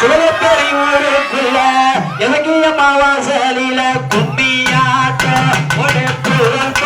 சிவபெரியூருக்குள்ள இலங்கிய மாவாசலில கும்மியாட்ட உடைப்புள்ள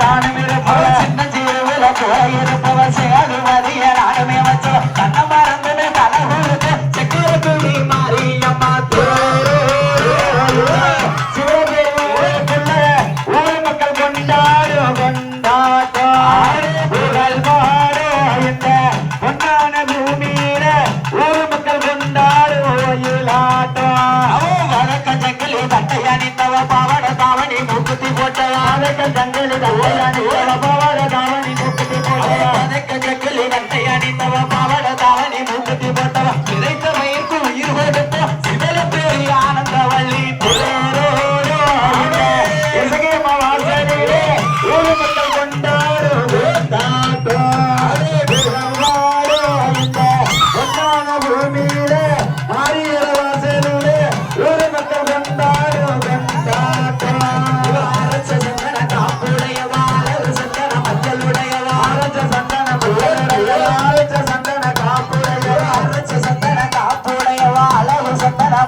நானும் இருப்பவ சின்ன ஜீவில் கூட இருப்பவ சேரு வரிய நானுமே வச்சோ கண்ண மறந்து கலகுருக்கு சிக்கரு துணி மாரியம்மா தோறு தட்டையா நின்னவ பாவட தாவணி மூக்குத்தி போட்டவா தங்கலி அடித்தவ பவள தாவணி மூக்குத்தி போட்டவ கிடைத்தவை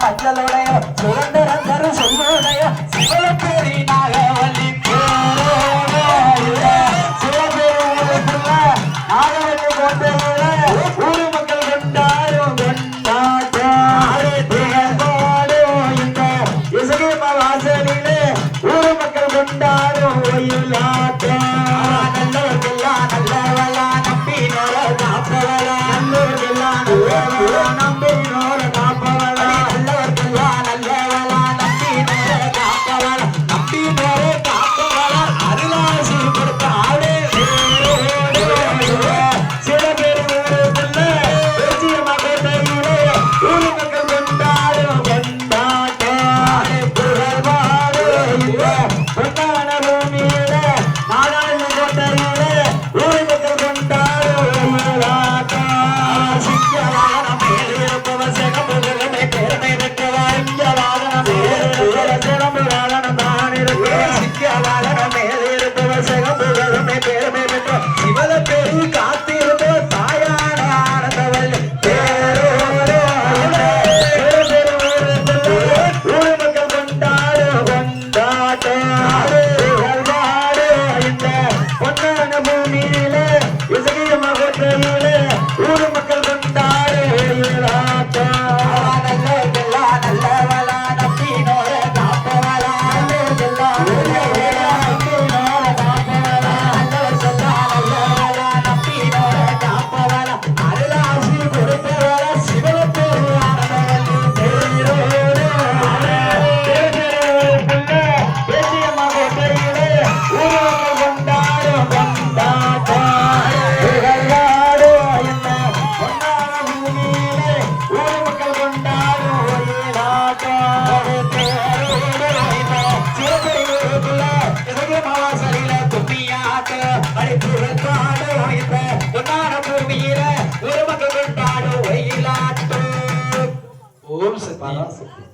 மஞ்சளுடைய சுரண்டு Nossa.